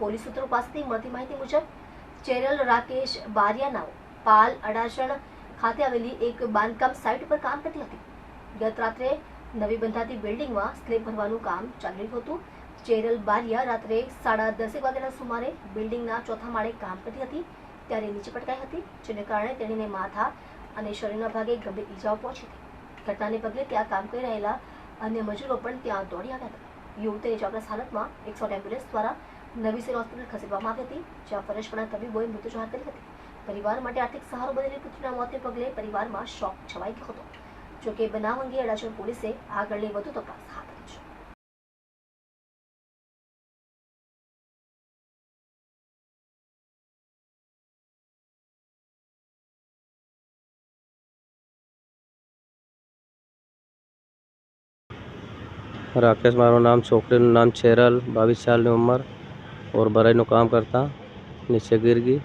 Police સૂત્રો પાસેથી મળતી માહિતી મુજબ, ચેરલ રાકેશ બારિયાના પાલ અડાસણ ખાતે આવેલી એક બાંધકામ સાઇટ પર કામ કરતી હતી. ગત રાત્રે નવી બંધાતી બિલ્ડિંગમાં સ્લેબ ભરવાનું કામ ચાલી રહ્યું હતું. ચેરલ બારિયા રાત્રે સાડા દસેક વાગ્યાના સુમારે બિલ્ડિંગના ચોથા માળે કામ કરતી હતી, ત્યારે નીચે પટકાઈ હતી, જેને કારણે તેણીને માથા અને શરીરના ભાગે ગંભીર ઈજાઓ પહોંચી હતી. ઘટનાને પગલે ત્યાં કામ કરી રહેલા અન્ય મજૂરો પણ ત્યાં દોડી આવ્યા હતા. યુવતીને ચોક્કસ હાલતમાં એકસો એમ્બ્યુલન્સ દ્વારા નવી હોસ્પિટલ ખસેડવામાં આવી હતી, જ્યાં ફરજ પરના તબીબોએ મૃત્યુ જાહેર કરી હતી. પરિવાર માટે આર્થિક સહારો બનેલી પુત્રીના મોતને પગલે પરિવારમાં શોક છવાઈ ગયો હતો. જોકે બનાવ અંગે અડાજણ પોલીસે આગળની વધુ તપાસ હાથ ધરી છે. રાકેશ, મારું નામ છોકરીનું નામ છેરલ, બાવીસ સાલની ઉંમર. और भराईનું કામ કરતા નીચે ગીર ગઈ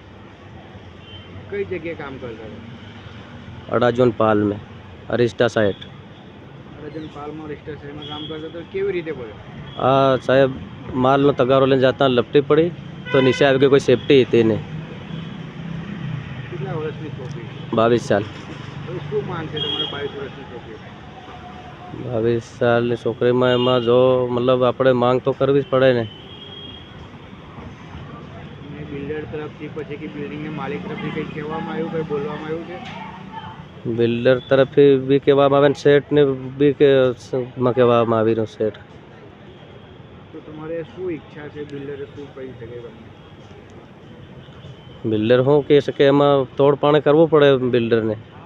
કઈ જગ્યાએ કામ કરતા અડાજોન પાલ મે અરિસ્ટા સાઇટ અડાજોન પાલમાં અરિસ્ટા સાઇટમાં કામ કરતા તો કેવી રીતે પડ્યો આ સાહેબ માલનો તગારો લઈને જતા લપટી પડી તો નીચે આવી ગઈ કોઈ સેફટી હતી નહીં કેટલા વર્ષની છોકરી બાવીસ સાલ શું માંગ છે તમારે બાવીસ વર્ષની છોકરી બાવીસ સાલની છોકરીમાં એમાં જો મતલબ આપણે માંગ તો કરવી જ પડે ને બિલ્ડર તરફથી પછી કે બિલ્ડિંગના માલિક તરફથી કંઈ કહેવામાં આવ્યું કંઈ બોલવામાં આવ્યું છે? બિલ્ડર તરફથી બી કહેવામાં આવે ને શેઠને બી કહેવામાં આવી રહ્યું શેઠ તો તમારે શું ઈચ્છા છે બિલ્ડરે શું કહી શકે તમને? બિલ્ડર શું કહી શકે એમાં તોડપાણ કરવું પડે બિલ્ડરને